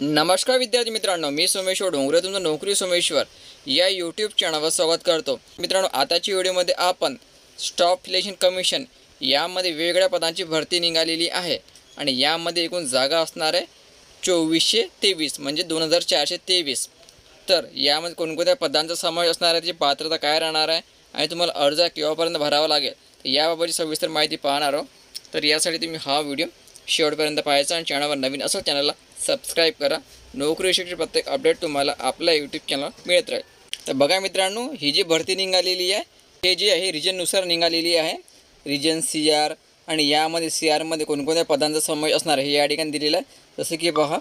नमस्कार विद्यार्थी मित्रांनो मी सोमेश्वर डोंगरे तुमचं नोकरी सोमेश्वर या यूट्यूब चॅनलवर स्वागत करतो. मित्रांनो आताच्या व्हिडिओमध्ये आपण स्टॉप सिलेक्शन कमिशन यामध्ये वेगवेगळ्या पदांची भरती निघालेली आहे आणि यामध्ये एकूण जागा असणार आहे चोवीसशे तेवीस म्हणजे दोन हजार चारशे तेवीस. तर यामध्ये कोणकोणत्या पदांचा समावेश असणार आहे त्याची पात्रता काय राहणार आहे आणि तुम्हाला अर्ज केव्हापर्यंत भरावा लागेल तर याबाबतची सविस्तर माहिती पाहणार आहोत. तर यासाठी तुम्ही हा व्हिडिओ शेवटपर्यंत पाहायचा आणि चॅनलवर नवीन असेल चॅनलला सबस्क्राईब करा. नोकरीविषयीचे प्रत्येक अपडेट तुम्हाला आपल्या यूट्यूब चॅनल मिळत राहील. तर बघा मित्रांनो ही जी भरती निघालेली आहे हे जी आहे रिजननुसार निघालेली आहे. रिजन सी आर आणि यामध्ये सी आरमध्ये कोणकोणत्या पदांचा समावेश असणार आहे हे या ठिकाणी दिलेलं आहे. जसं की पहा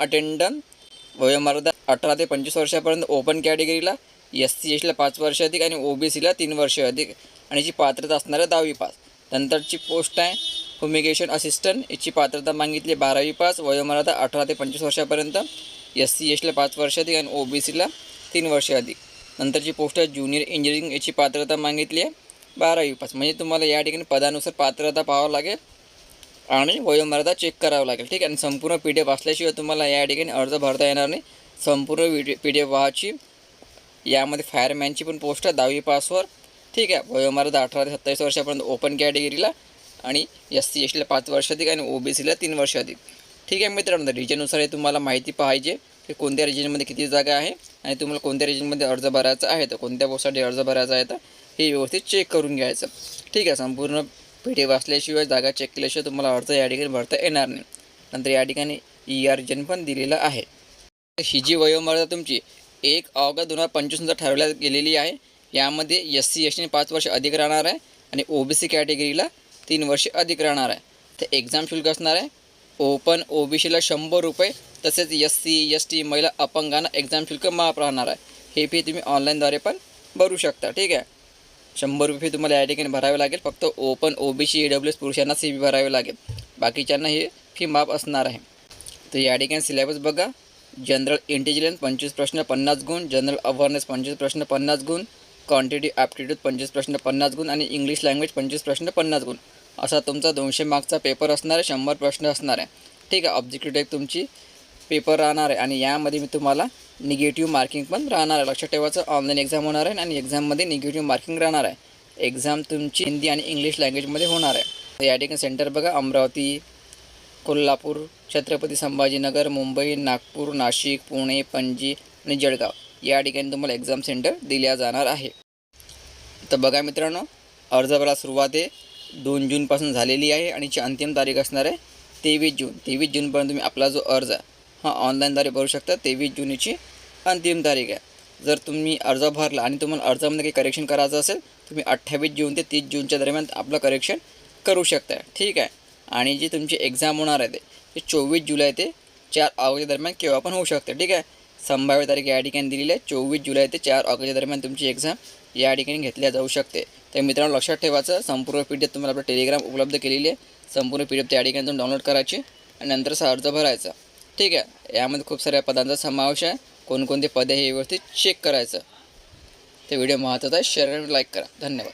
अटेंडंट वयोमर्यादा अठरा ते पंचवीस वर्षापर्यंत ओपन कॅटेगरीला एस सी एसला पाच वर्ष अधिक आणि ओ बी सीला तीन वर्ष अधिक. आणि जी पात्रता असणार आहे दहावी पास. नंतरची पोस्ट आहे फुमिगेशन असिस्टंट याची पात्रता मागितली बारावी पास वयोमर्यादा अठरा ते पंचवीस वर्षापर्यंत एस सी एसला पाच वर्ष अधिक आणि ओ बी सीला तीन वर्ष अधिक नंतरची पोस्ट आहे ज्युनियर इंजिनिअरिंग याची पात्रता मागितली आहे बारावी पास. म्हणजे तुम्हाला या ठिकाणी पदानुसार पात्रता पाहावं लागेल आणि वयोमर्यादा चेक करावं लागेल ठीक आहे? आणि संपूर्ण पी डी एफ असल्याशिवाय तुम्हाला या ठिकाणी अर्ज भरता येणार नाही. संपूर्ण व्हिडिओ पी डी एफ वाची यामध्ये फायरमॅनची पण पोस्ट आहे दहावी पासवर ठीक आहे? वयोमर्यादा अठरा ते सत्तावीस वर्षापर्यंत ओपन कॅटेगरीला आणि एस सी एस टीला पाच वर्ष अधिक आणि ओ बी सीला तीन वर्ष अधिक. ठीक आहे मित्रांनो रिजननुसार हे तुम्हाला माहिती पाहिजे की कोणत्या रिजनमध्ये किती जागा आहे आणि तुम्हाला कोणत्या रिजनमध्ये अर्ज भरायचा आहे तर कोणत्या पोस्टसाठी अर्ज भरायचा आहे तर हे व्यवस्थित चेक करून घ्यायचं. ठीक आहे संपूर्ण पी वाचल्याशिवाय जागा चेक केल्याशिवाय तुम्हाला अर्ज या ठिकाणी भरता येणार नाही. नंतर या ठिकाणी ई आर रिजन पण दिलेला आहे. ही जी वयोमर्यादा तुमची एक ऑगस्ट दोन हजार पंचवीसनुसार ठरवल्या गेलेली आहे. यामध्ये एस सी एस टीने पाच वर्ष अधिक राहणार आहे आणि ओ बी सी कॅटेगरीला तीन वर्ष अधिक राहणार आहे. तर एक्झाम शुल्क असणार आहे. ओपन ओ बी सीला शंभर रुपये तसेच एस सी एस टी महिला अपंगांना एक्झाम शुल्क माफ राहणार आहे. हे फी तुम्ही ऑनलाईनद्वारे पण भरू शकता. ठीक आहे? शंभर रुपये फी तुम्हाला या ठिकाणी भरावे लागेल. फक्त open O B C E W S पुरुषांना सी फी भरावी लागेल. बाकीच्यांना हे फी माफ असणार आहे. तर या ठिकाणी सिलेबस बघा. जनरल इंटेलिजन्स पंचवीस प्रश्न पन्नास गुण जनरल अवेअरनेस पंचवीस प्रश्न पन्नास गुण क्वांटिटी ॲप्टिट्यूड पंचवीस प्रश्न पन्नास गुण आणि इंग्लिश लँग्वेज पंचवीस प्रश्न पन्नास गुण. असा तुमचा दोनशे मार्कचा पेपर असणार आहे शंभर प्रश्न असणार आहे. ठीक आहे ऑब्जेक्टिव्ह टाईप तुमची पेपर राहणार आहे आणि यामध्ये मी तुम्हाला निगेटिव्ह मार्किंग पण राहणार आहे. लक्षात ठेवायचं ऑनलाईन एक्झाम होणार आहे आणि एक्झाममध्ये निगेटिव्ह मार्किंग राहणार आहे. एक्झाम तुमची हिंदी आणि इंग्लिश लँग्वेजमध्ये होणार आहे. तर या ठिकाणी सेंटर बघा अमरावती कोल्हापूर छत्रपती संभाजीनगर मुंबई नागपूर नाशिक पुणे पणजी आणि जळगाव. या ठिकाणी तुम्हाला एक्झाम सेंटर दिल्या जाणार आहे. तर बघा मित्रांनो अर्ज भरा सुरुवात आहे. दोन जूनपासून झालेली आहे आणि जी अंतिम तारीख असणार आहे तेवीस जून. तेवीस जूनपर्यंत तुम्ही आपला जो अर्ज आहे हा ऑनलाईनद्वारे भरू शकता. तेवीस जूनची अंतिम तारीख आहे. जर तुम्ही अर्ज भरला आणि तुम्हाला अर्जामध्ये काही करेक्शन करायचं असेल तुम्ही अठ्ठावीस जून ते तीस जूनच्या दरम्यान आपलं करेक्शन करू शकता. ठीक आहे? आणि जी तुमची एक्झाम होणार आहे ते ते चोवीस जुलै ते चार ऑगस्ट दरम्यान केव्हा पण होऊ शकते. ठीक आहे? संभाव्य तारीख या ठिकाणी दिलेली आहे. चोवीस जुलै ते चार ऑगस्ट दरम्यान तुमची एक्झाम या ठिकाणी घेतल्या जाऊ शकते. तर मित्रांनो लक्षात ठेवायचं संपूर्ण पी डी एफ तुम्हाला आपलं टेलिग्राम उपलब्ध केलेली आहे. संपूर्ण पी डी एफ त्या ठिकाणी तुम्ही डाउनलोड करायची आणि नंतर नंतरचा अर्ज भरायचा. ठीक आहे? यामध्ये खूप साऱ्या पदांचा समावेश आहे. कोणकोणते पदे हे व्यवस्थित चेक करायचं. ते व्हिडिओ महत्त्वाचा आहे. शेअर आणि लाईक करा. धन्यवाद.